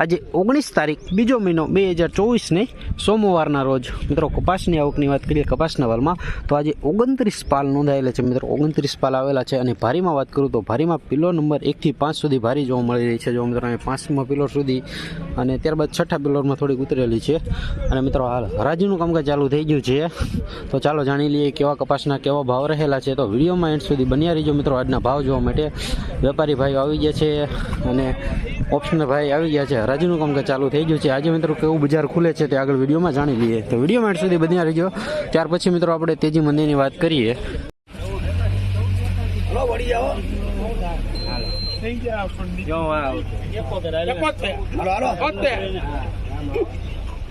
આજે ઓગણીસ તારીખ, બીજો મહિનો બે હજાર ચોવીસને સોમવારના રોજ. મિત્રો, કપાસની આવકની વાત કરીએ કપાસના વાલમાં તો આજે ઓગણત્રીસ પાલ નોંધાયેલા છે. મિત્રો, ઓગણત્રીસ પાલ આવેલા છે અને ભારીમાં વાત કરું તો ભારીમાં પિલો નંબર એકથી પાંચ સુધી ભારી જોવા મળી રહી છે. જો મિત્રો અને પાંચમાં પિલોર સુધી અને ત્યારબાદ છઠ્ઠા પિલોરમાં થોડીક ઉતરેલી છે. અને મિત્રો, હાલ હરાજીનું કામકાજ ચાલુ થઈ ગયું છે. તો ચાલો જાણી લઈએ કેવા કપાસના કેવા ભાવ રહેલા છે. તો વિડીયોમાં એન્ડ સુધી બન્યા રહીજો મિત્રો. આજના ભાવ જોવા માટે વેપારી ભાઈઓ આવી ગયા છે અને ઓપ્શનલ ભાઈ આવી ગયા છે. હરાજીનું કામકાજ ચાલુ થઈ ગયું છે. આજે મિત્રો કેવું બજાર ખુલે છે તે આગળ વિડીયોમાં જાણી લઈએ. તો વિડીયોમાં એન્ડ સુધી બધા રહીજો. ત્યાર પછી મિત્રો આપણે તેજી મંદિરની વાત કરીએ.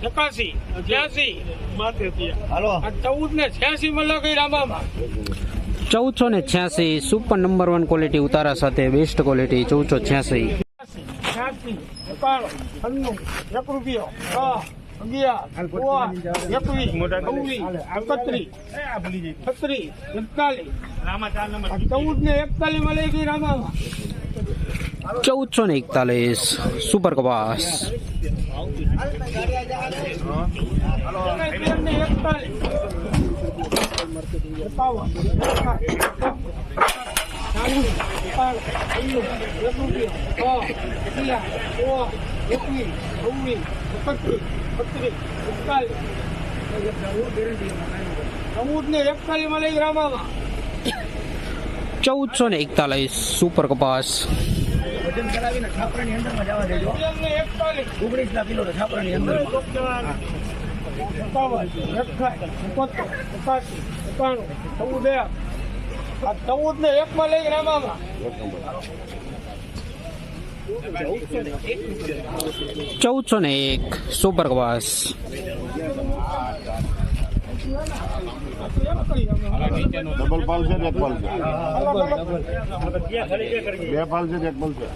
એકાસી છ્યાસી ચૌદ ને છ્યાસી મળે કઈ રામામાં ચૌદસો ને છ્યાસી સુપર નંબર વન ક્વોલિટી ઉતારા સાથે બેસ્ટ ક્વોલિટી ચૌદસો છ્યાસી છ્યાસી એકાણું છન્નું એક રૂપિયો છ અગિયાર સોળ એકવીસ છવ્વીસ એકત્રીસ છત્રીસ એકતાલીસ. ચૌદ ને એકતાલીસ મળે કઈ રામામાં. ચૌદસો ને એકતાલીસ સુપર કપાસ. એકતાલીસ. એકવીસ છવ્વીસ એકત્રીસ છત્રીસ એકતાલીસ ચૌદ ને એકતાલીસ રામામાં ચૌદસો ને એકતાલીસ સુપર કપાસ. વજન કરાવીને છાપરાની અંદરમાં જવા દેજો તેર એકતાલીસ ઓગણીસ ના કિલો છાપરાની અંદર. આ ચૌદ ને એક માં લઈ રામા ચૌદસો ને એક સુપર કપાસ ડબલ પાલ છે ને એક પાલ છે? બે પાલ છે એક પાલ છે?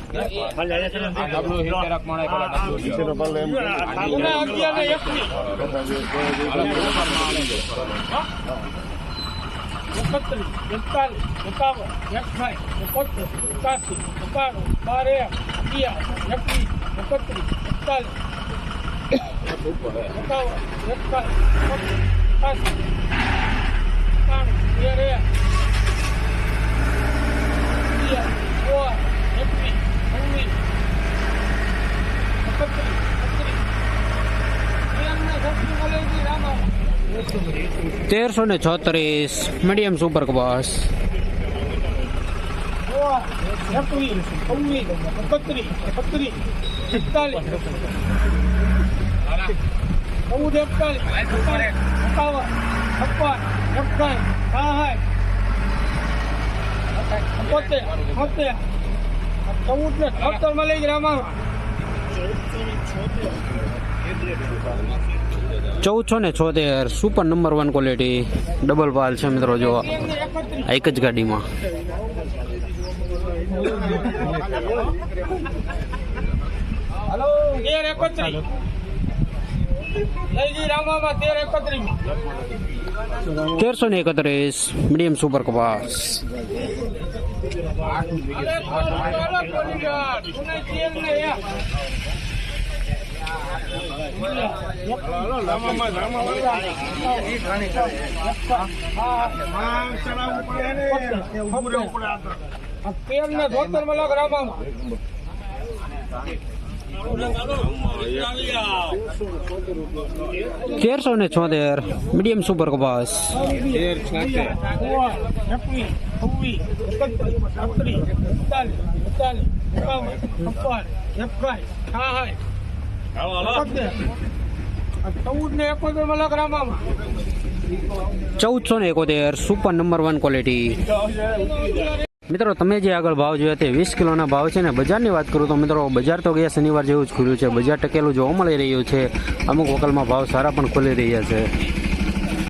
એકત્રીસ એકતાલીસ એકાવન એકસાઠ એકોતેર એકાસી એકાણું બાર એક અગિયાર એકવીસ એકત્રીસ એકતાલીસ એકાવન એકતાલીસ એકાસી એકાણું તેર એક અગિયાર સોળ એકવીસ છવ્વીસ એકત્રીસ એકત્રીસ તેરને સસ્તું મળે છે રામામાં તેરસો ને છત્રીસ. મીડિયમ સુપર બસ ચૌદ એકતાલીસ એકાવન છપ્પન એકસાઠ સાઠ પોતે છોતેર ચૌદ ને સત્તર મળે છે રામામાં ચૌદસો ને છોતેર super number one quality double પાલ છે મિત્રો જો. આ એક જ ગાડીમાં. તેરસો ને એકત્રીસ મીડિયમ સુપર કપાસ. તેર ને એક. આ તેર ને છોતેરમાં લાખ રામામાં તેરસો ને છોતેર મીડિયમ સુપર કપાસ હા છવ્વીસ ચૌદસો ને એકોતેર સુપર નંબર વન ક્વોલિટી મિત્રો, તમે જે આગળ ભાવ જોયા તે વીસ કિલોના ભાવ છે ને, બજારની વાત કરું તો મિત્રો, બજાર તો ગયા શનિવાર જેવું જ ખુલ્યું છે. બજાર ટકેલું જોવા મળી રહ્યું છે. અમુક વકલમાં ભાવ સારા પણ ખુલી રહ્યા છે.